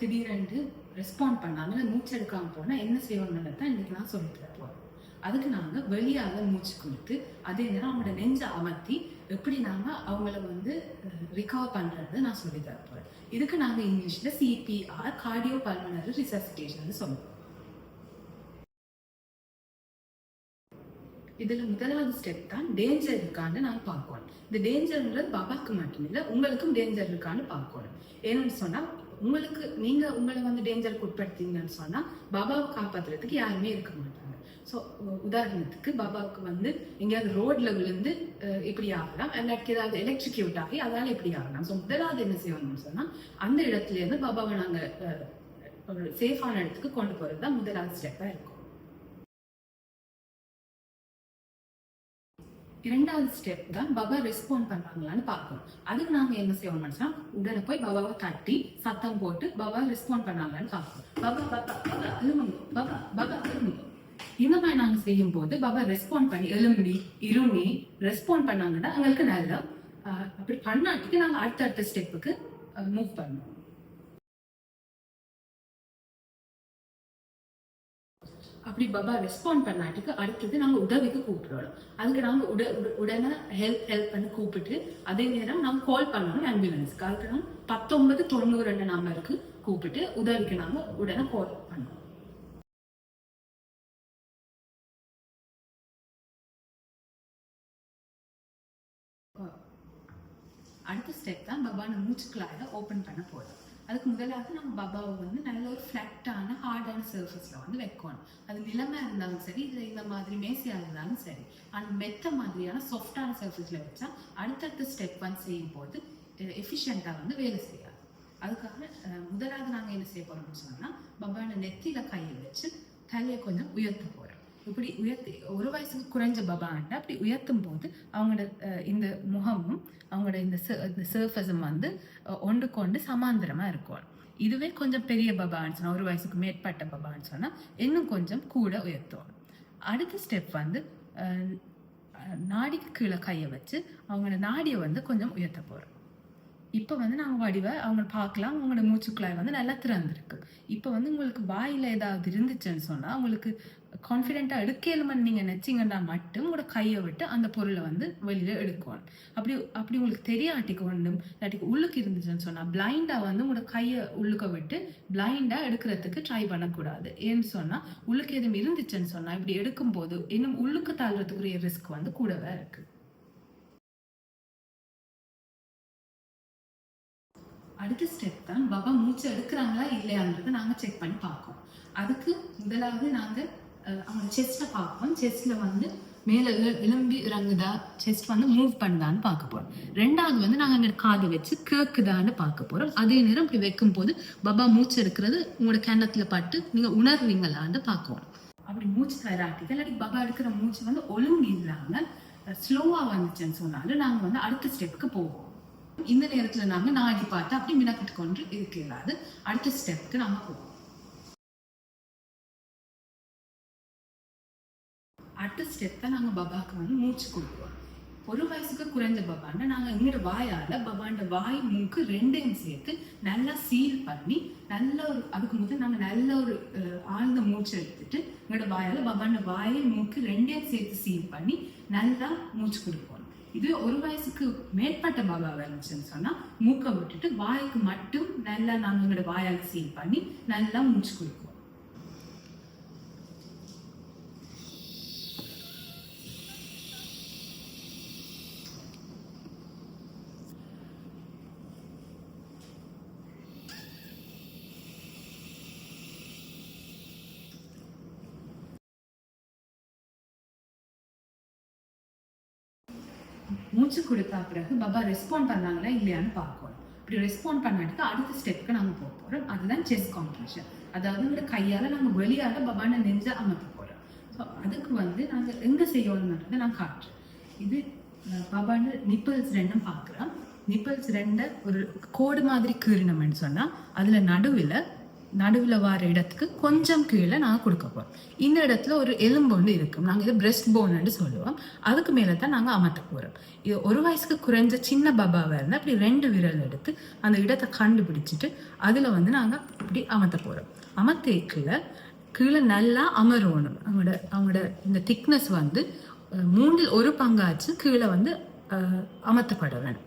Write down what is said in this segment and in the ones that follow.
திடீரென்று ரெஸ்பாண்ட் பண்ணாமல் மூச்சு போனால் என்ன செய்வாங்கன்னு தான் இன்றைக்கி நான் சொல்லி போகிறோம் அதுக்கு நாங்கள் வெளியாக மூச்சு கொடுத்து அதே நேரம் அவங்களோட நெஞ்சை அமர்த்தி எப்படி நாங்கள் அவங்கள வந்து ரிகவர் பண்ணுறது நான் சொல்லி தர இதுக்கு நாங்கள் இங்கிலீஷில் சிபிஆர் கார்டியோ பல்மனரி ரிசசிடேஷன் சொல்லுவோம். இதில் முதலாவது ஸ்டெப் தான் டேஞ்சர் இருக்கான்னு நாங்கள் பார்க்கணும். இந்த டேஞ்சர்ன்றது பாபாக்கு மட்டும் இல்லை உங்களுக்கும் டேஞ்சர் இருக்கான்னு பார்க்கணும். ஏன்னு சொன்னால் உங்களுக்கு நீங்க உங்களை வந்து டேஞ்சருக்கு உட்படுத்தீங்கன்னு சொன்னா பாபாவை காப்பாத்துறதுக்கு யாருமே இருக்க மாட்டாங்க. ஸோ உதாரணத்துக்கு பாபாவுக்கு வந்து எங்கேயாவது ரோட்ல விழுந்து இப்படி ஆகலாம். இல்லாட்டி ஏதாவது எலக்ட்ரிக்யூட் ஆகி அதால இப்படி ஆகலாம். ஸோ முதலாவது என்ன செய்யணும்னு சொன்னா அந்த இடத்துல இருந்து பாபாவை நாங்க ஒரு சேஃபான இடத்துக்கு கொண்டு போறது தான் முதலாவது ஸ்டெப்பா இருக்கும். இரண்டாவது ஸ்டெப் தான் பாபா ரெஸ்பாண்ட் பண்றாங்களான்னு பார்க்கணும். அதுக்கு நாங்க என்ன செய்வோம் நினைச்சா உடனே போய் பாபாவை தட்டி சத்தம் போட்டு பாபா ரெஸ்பாண்ட் பண்ணாங்களான்னு பார்க்கணும். பாபா பாபா பபா எழுமுங்க பாபா பாபா எழுமுங்க இந்த மாதிரி நாங்க செய்யும் போது பாபா ரெஸ்பாண்ட் பண்ணி எலும்பி இருமி ரெஸ்பாண்ட் பண்ணாங்கன்னா எங்களுக்கு நல்லா அப்படி பண்ணாட்டிக்கு நாங்க அடுத்த ஸ்டெப்புக்கு மூவ் பண்ணுவோம் அப்படி பாபா ரெஸ்பாண்ட் பண்ணாட்டுக்கு அடுத்தது நாங்கள் உதவிக்கு கூப்பிடுறோம். அதுக்கு நாங்கள் உட உடனே ஹெல்ப் ஹெல்ப் பண்ணி கூப்பிட்டு அதே நேரம் நாங்கள் கால் பண்ணணும் ஆம்புலன்ஸ்க்கு அதுக்கு நாங்கள் பத்தொன்பது தொண்ணூறு ரெண்டு நம்பருக்கு கூப்பிட்டு உதவிக்கு நாங்கள் உடனே கால் பண்ணோம். அடுத்த ஸ்டெப் தான் பாபா நம்ம மூச்சுக்குள்ளார ஓப்பன் பண்ண போகிறோம் அதுக்கு முதலாவது நம்ம பபாவை வந்து நல்ல ஒரு ஃப்ளாட்டான ஹார்டான சர்ஃபஸில் வந்து வைக்கணும். அது நிலமா இருந்தாலும் சரி இல்லை இந்த மாதிரி மேசியாக இருந்தாலும் சரி. ஆனால் மெத்த மாதிரியான சாஃப்டான சர்ஃபஸில் வச்சா அடுத்தடுத்த ஸ்டெப் வந்து செய்யும் போது எஃபிஷியண்ட்டாக வந்து வேலை செய்யாது. அதுக்காக முதலாவது நாங்கள் என்ன செய்ய போகிறோம்னு சொன்னால் பாபாவோட நெத்தியில் கையை வச்சு தலையை கொஞ்சம் உயர்த்த போகிறோம் இப்படி உயர்த்தி ஒரு வயசுக்கு குறைஞ்ச பபாண்ட அப்படி உயர்த்தும் போது அவங்களோட இந்த முகமும் அவங்களோட இந்த ச- இந்த சர்ஃபஸும் வந்து ஒன்று கொண்டு சமாந்தரமாக இருக்கும். இதுவே கொஞ்சம் பெரிய பபான்னு சொன்னால் ஒரு வயசுக்கு மேற்பட்ட பபான்னு சொன்னால் இன்னும் கொஞ்சம் கூட உயர்த்தும். அடுத்த ஸ்டெப் வந்து நாடிக்கு கீழே கையை வச்சு அவங்களோட நாடியை வந்து கொஞ்சம் உயர்த்த போகிறோம் இப்போ வந்து நாங்கள் வடிவை அவங்க பார்க்கலாம். அவங்களோட மூச்சுக்குழாய் வந்து நல்லா திறந்துருக்கு. இப்போ வந்து உங்களுக்கு வாயில் ஏதாவது இருந்துச்சுன்னு சொன்னால் உங்களுக்கு கான்ஃபிடென்ட்டாக எடுக்கலுமென்னு நீங்கள் நினச்சிங்கன்னா மட்டும் உங்களோட கையை விட்டு அந்த பொருளை வந்து வெளியில் எடுக்கணும். அப்படி அப்படி உங்களுக்கு தெரியாட்டிக்கு ஒன்றும் இல்லாட்டிக்கு உள்ளுக்கு இருந்துச்சுன்னு சொன்னால் பிளைண்டாக வந்து உங்களோட கையை உள்ளுக்க விட்டு பிளைண்டாக எடுக்கிறதுக்கு ட்ரை பண்ணக்கூடாது. ஏன்னு சொன்னால் உள்ளுக்கு எதுவும் இருந்துச்சுன்னு சொன்னால் இப்படி எடுக்கும்போது இன்னும் உள்ளுக்கு தாழ்றதுக்குரிய ரிஸ்க் வந்து கூடவே இருக்குது அடுத்த ஸ்டெப் தான் பாபா மூச்சு எடுக்கிறாங்களா இல்லையான்றதை நாங்கள் செக் பண்ணி பார்ப்போம் அதுக்கு முதலாவது நாங்கள் அவங்க செஸ்ட்டை பார்ப்போம் செஸ்ட்டில் வந்து மேலே எலும்பி இறங்குதா செஸ்ட் வந்து மூவ் பண்ணுதான்னு பார்க்க போகிறோம் ரெண்டாவது வந்து நாங்கள் அங்கே காது வச்சு கேட்குதான்னு பார்க்க போகிறோம் அதே நேரம் இப்படி வைக்கும்போது பாபா மூச்சு எடுக்கிறது உங்களோட கிணத்துல பட்டு நீங்கள் உணர்வீங்களான்னு பார்க்கணும் அப்படி மூச்சு தராட்டி இல்லாட்டி பாபா எடுக்கிற மூச்சு வந்து ஒழுங்கு இல்லாமல் ஸ்லோவாக வந்துச்சுன்னு சொன்னாலும் நாங்கள் வந்து அடுத்த ஸ்டெப்புக்கு போவோம். இந்த நேரத்துல நாங்க நாடி பார்த்து அப்படி மினக்கிட்டு கொண்டு இருக்க அடுத்த ஸ்டெப்க்கு நாங்க போவோம். அடுத்த ஸ்டெப்பை நாங்க பபாக்கு வந்து மூச்சு கொடுப்போம் ஒரு வயசுக்கு குறைஞ்ச பபாண்ட நாங்க எங்களோட வாயால பபாண்ட வாய் மூக்கு ரெண்டையும் சேர்த்து நல்லா சீல் பண்ணி நல்ல ஒரு அதுக்கு முதல் நாங்க நல்ல ஒரு ஆழ்ந்த மூச்சு எடுத்துட்டு எங்களோட வாயால பபாண்ட வாயை மூக்கு ரெண்டையும் சேர்த்து சீல் பண்ணி நல்லா மூச்சு கொடுப்போம். இது ஒரு வயசுக்கு மேற்பட்ட பாபா இருந்துச்சுன்னு சொன்னா மூக்கை விட்டுட்டு வாய்க்கு மட்டும் நல்லா நாங்க எங்களோட வாயால் சீல் பண்ணி நல்லா மூச்சு கொடுக்கும். மூச்சு கொடுத்தா பிறகு பாபா ரெஸ்பாண்ட் பண்ணாங்களா இல்லையான்னு பார்க்கணும். இப்படி ரெஸ்பாண்ட் பண்ணாட்டுக்கு அடுத்த ஸ்டெப்புக்கு நாங்கள் போக போகிறோம் அதுதான் செஸ் காம்படிஷன் அதாவது உங்களோட கையால் நாங்கள் வெளியால் பாபான நெஞ்ச அமர்த்த போகிறோம் ஸோ அதுக்கு வந்து நாங்கள் எங்கே செய்யணுன்றதை நான் காட்டுறேன். இது அஹ், பாபான நிப்பிள்ஸ் ரெண்டும் பார்க்குறோம் நிப்பிள்ஸ் ரெண்டை ஒரு கோடு மாதிரி கீறினோம்னு சொன்னால் அதில் நடுவில் நடுவில் வர இடத்துக்கு கொஞ்சம் கீழே நாங்கள் கொடுக்க போகிறோம் இந்த இடத்துல ஒரு எலும்பு ஒன்று இருக்கும். நாங்கள் இது பிரெஸ்ட் போன்னு சொல்லுவோம். அதுக்கு மேலே தான் நாங்கள் அமர்த்த போகிறோம் இது ஒரு வயசுக்கு குறைஞ்ச சின்ன பாபாவாக இருந்தால் அப்படி ரெண்டு விரல் எடுத்து அந்த இடத்தை கண்டுபிடிச்சிட்டு அதில் வந்து நாங்கள் இப்படி அமர்த்த போகிறோம் அமர்த்தேக்கில் கீழே நல்லா அமரணும். அவங்களோட அவங்களோட இந்த திக்னஸ் வந்து மூன்றில் ஒரு பங்காச்சு கீழே வந்து அமர்த்தப்பட வேணும்.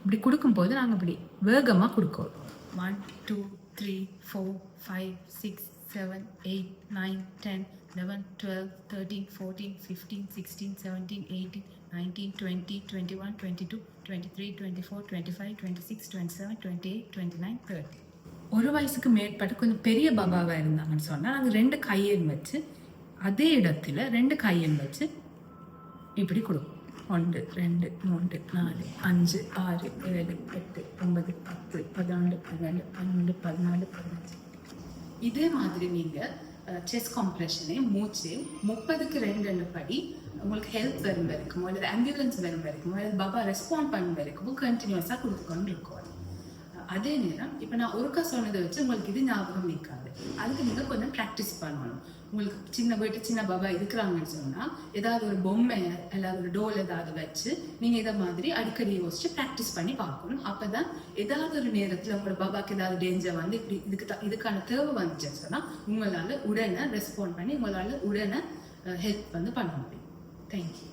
இப்படி கொடுக்கும்போது நாங்கள் இப்படி வேகமாக கொடுக்கணும் one two three four five six seven eight nine ten eleven twelve thirteen fourteen fifteen sixteen seventeen eighteen nineteen twenty twenty one twenty two twenty three twenty four twenty five twenty six twenty seven twenty eight twenty nine thirty ஒரு வயசுக்கு மேற்பட்ட கொஞ்சம் பெரிய பாபாவாக இருந்தாங்கன்னு சொன்னால் நாங்கள் ரெண்டு கையன் வச்சு அதே இடத்துல ரெண்டு கையன் வச்சு இப்படி கொடுப்போம். ஒன்று ரெண்டு மூன்று நாலு அஞ்சு ஆறு ஏழு எட்டு ஒன்பது பத்து பதினொன்று பன்னெண்டு பன்னெண்டு பதினாலு பதினஞ்சு. இதே மாதிரி நீங்கள் செஸ் காம்ப்ரெஷனே மூச்சு முப்பதுக்கு ரெண்டு ரெண்டு படி உங்களுக்கு ஹெல்ப் வரும் வரைக்கும் அல்லது ஆம்புலன்ஸ் வரும் வரைக்கும் அல்லது பாபா ரெஸ்பாண்ட் பண்ணும் வரைக்கும் கண்டினியூஸாக கொடுத்துக்கொண்டு இருக்கும் அதே நேரம் இப்போ நான் ஒருக்கா சொன்னதை வச்சு உங்களுக்கு இது ஞாபகம் நிற்காது. அதுக்கு நீங்கள் கொஞ்சம் ப்ராக்டிஸ் பண்ணணும். உங்களுக்கு சின்ன போயிட்டு சின்ன பாபா இருக்கிறாங்கன்னு சொன்னால் ஏதாவது ஒரு பொம்மை அல்லது ஒரு டோல் ஏதாவது வச்சு நீங்கள் இதை மாதிரி அடிக்கடி யோசிச்சு ப்ராக்டிஸ் பண்ணி பார்க்கணும். அப்போ தான் ஏதாவது ஒரு நேரத்தில் உங்களோட பாபாக்கு ஏதாவது டேஞ்சர் வந்து இப்படி இதுக்கு த- இதுக்கான தேவை வந்துச்சுன்னு சொன்னால் உங்களால் உடனே ரெஸ்பாண்ட் பண்ணி உங்களால் உடனே ஹெல்ப் வந்து பண்ண முடியும். தேங்க்யூ